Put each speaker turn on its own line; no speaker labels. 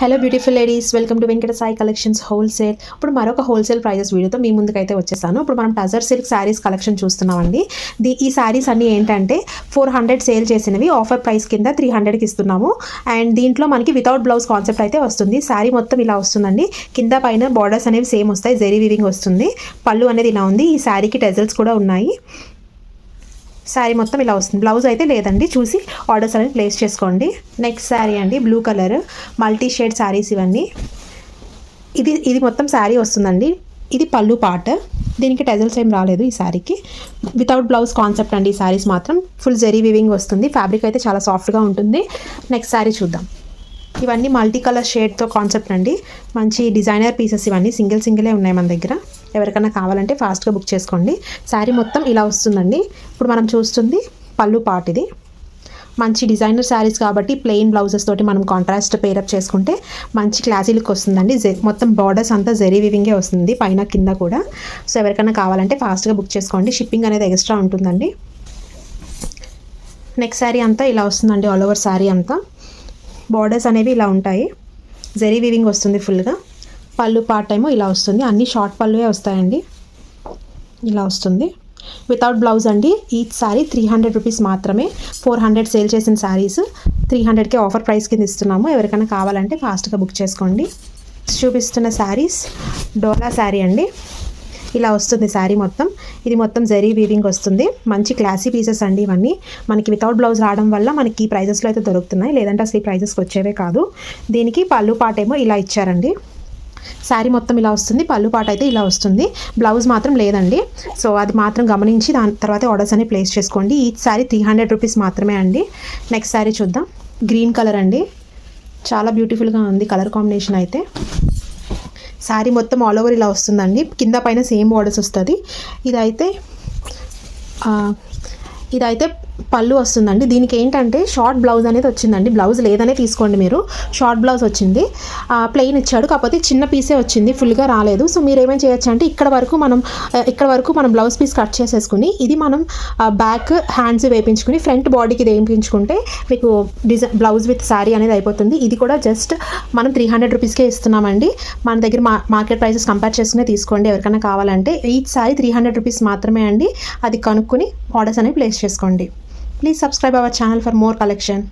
Hello beautiful ladies welcome to Venkata Sai collections wholesale ఇప్పుడు మరొక wholesale prices వీడియోతో మీ ముందుకైతే వచ్చేసాను ఇప్పుడు మనం టజర్ సిల్క్ శారీస్ కలెక్షన్ చూస్తున్నామండి. ది ఈ శారీస్ అన్నీ ఏంటంటే ఫోర్ హండ్రెడ్ సేల్ చేసినవి. ఆఫర్ ప్రైస్ కింద త్రీ హండ్రెడ్కి ఇస్తున్నాము. అండ్ దీంట్లో మనకి వితౌట్ బ్లౌజ్ కాన్సెప్ట్ అయితే వస్తుంది. శారీ మొత్తం ఇలా వస్తుందండి. కింద పైన బార్డర్స్ అనేవి సేమ్ వస్తాయి. జెరీ వివింగ్ వస్తుంది. పళ్ళు అనేది ఇలా ఉంది. ఈ శారీకి టెజల్స్ కూడా ఉన్నాయి. శారీ మొత్తం ఇలా వస్తుంది. బ్లౌజ్ అయితే లేదండి. చూసి ఆర్డర్స్ అనేది ప్లేస్ చేసుకోండి. నెక్స్ట్ శారీ అండి blue colour multi shade saris ఇవన్నీ. ఇది ఇది మొత్తం శారీ వస్తుందండి. ఇది పళ్ళు పాట దీనికి టెజల్స్ ఏం రాలేదు ఈ శారీకి. వితౌట్ బ్లౌజ్ కాన్సెప్ట్ అండి ఈ శారీస్ మాత్రం. ఫుల్ జెరీ వివింగ్ వస్తుంది. ఫ్యాబ్రిక్ అయితే చాలా సాఫ్ట్గా ఉంటుంది. నెక్స్ట్ శారీ చూద్దాం. ఇవన్నీ మల్టీ కలర్ షేడ్తో కాన్సెప్ట్ అండి. మంచి డిజైనర్ పీసెస్ ఇవన్నీ సింగిల్ సింగిలే ఉన్నాయి మన దగ్గర. ఎవరికైనా కావాలంటే ఫాస్ట్గా బుక్ చేసుకోండి. శారీ మొత్తం ఇలా వస్తుందండి. ఇప్పుడు మనం చూస్తుంది పళ్ళు పాట్ ఇది. మంచి డిజైనర్ శారీస్ కాబట్టి ప్లెయిన్ బ్లౌజెస్ తోటి మనం కాంట్రాస్ట్ పేరప్ చేసుకుంటే మంచి క్లాసీ లుక్ వస్తుందండి. జె మొత్తం బార్డర్స్ అంతా జెరీ వివింగే వస్తుంది పైన కింద కూడా. సో ఎవరికైనా కావాలంటే ఫాస్ట్గా బుక్ చేసుకోండి. షిప్పింగ్ అనేది ఎక్స్ట్రా ఉంటుందండి. నెక్స్ట్ శారీ అంతా ఇలా వస్తుందండి. ఆల్ ఓవర్ శారీ అంతా. బార్డర్స్ అనేవి ఇలా ఉంటాయి. జెరీ వీవింగ్ వస్తుంది ఫుల్గా పళ్ళు పార్ట్ ఏమో ఇలా వస్తుంది. అన్ని షార్ట్ పళ్ళువే వస్తాయండి. ఇలా వస్తుంది. వితౌట్ బ్లౌజ్ అండి each sari three hundred rupees మాత్రమే. ఫోర్ హండ్రెడ్ సేల్ చేసిన శారీస్ త్రీ హండ్రెడ్కే ఆఫర్ ప్రైస్ కింద ఇస్తున్నాము. ఎవరికైనా కావాలంటే ఫాస్ట్గా బుక్ చేసుకోండి. చూపిస్తున్న శారీస్ డోలా శారీ అండి. ఇలా వస్తుంది శారీ మొత్తం. ఇది మొత్తం జరీ వీవింగ్ వస్తుంది. మంచి క్లాసీ పీసెస్ అండి ఇవన్నీ. మనకి వితౌట్ బ్లౌజ్ రావడం వల్ల మనకి ఈ ప్రైజెస్లో అయితే దొరుకుతున్నాయి. లేదంటే అసలు ఈ ప్రైజెస్కి వచ్చేవే కాదు. దీనికి పళ్ళు పాటేమో ఇలా ఇచ్చారండి. శారీ మొత్తం ఇలా వస్తుంది. పళ్ళు పాట అయితే ఇలా వస్తుంది. బ్లౌజ్ మాత్రం లేదండి. సో అది మాత్రం గమనించి దాని తర్వాత ఆర్డర్స్ అని ప్లేస్ చేసుకోండి. ఈ శారీ త్రీ హండ్రెడ్ రూపీస్ మాత్రమే అండి. నెక్స్ట్ శారీ చూద్దాం. గ్రీన్ కలర్ అండి. చాలా బ్యూటిఫుల్గా ఉంది. కలర్ కాంబినేషన్ అయితే. శారీ మొత్తం ఆల్ ఓవర్ ఇలా వస్తుందండి. కింద పైన సేమ్ బార్డర్స్ వస్తుంది. ఇదైతే ఇదైతే పళ్ళు వస్తుందండి. దీనికి ఏంటంటే షార్ట్ బ్లౌజ్ అనేది వచ్చిందండి. బ్లౌజ్ లేదనే తీసుకోండి మీరు. షార్ట్ బ్లౌజ్ వచ్చింది. ప్లెయిన్ ఇచ్చాడు. కాకపోతే చిన్న పీసే వచ్చింది. ఫుల్గా రాలేదు. సో మీరు ఏమేమి చేయొచ్చు అంటే ఇక్కడ వరకు మనం ఇక్కడ వరకు మనం బ్లౌజ్ పీస్ కట్ చేసేసుకుని ఇది మనం బ్యాక్ హ్యాండ్స్ వేపించుకుని ఫ్రంట్ బాడీకి వేయించుకుంటే మీకు డిజైన్ బ్లౌజ్ విత్ శారీ అనేది అయిపోతుంది. ఇది కూడా జస్ట్ మనం త్రీ హండ్రెడ్ రూపీస్కే ఇస్తున్నామండి. మన దగ్గర మా మార్కెట్ ప్రైసెస్ కంపేర్ చేసుకునే తీసుకోండి. ఎవరికైనా కావాలంటే each sari three hundred rupees మాత్రమే అండి. అది కనుక్కొని ఆర్డర్స్ అనేవి ప్లేస్ చేసుకోండి. Please subscribe our channel for more collection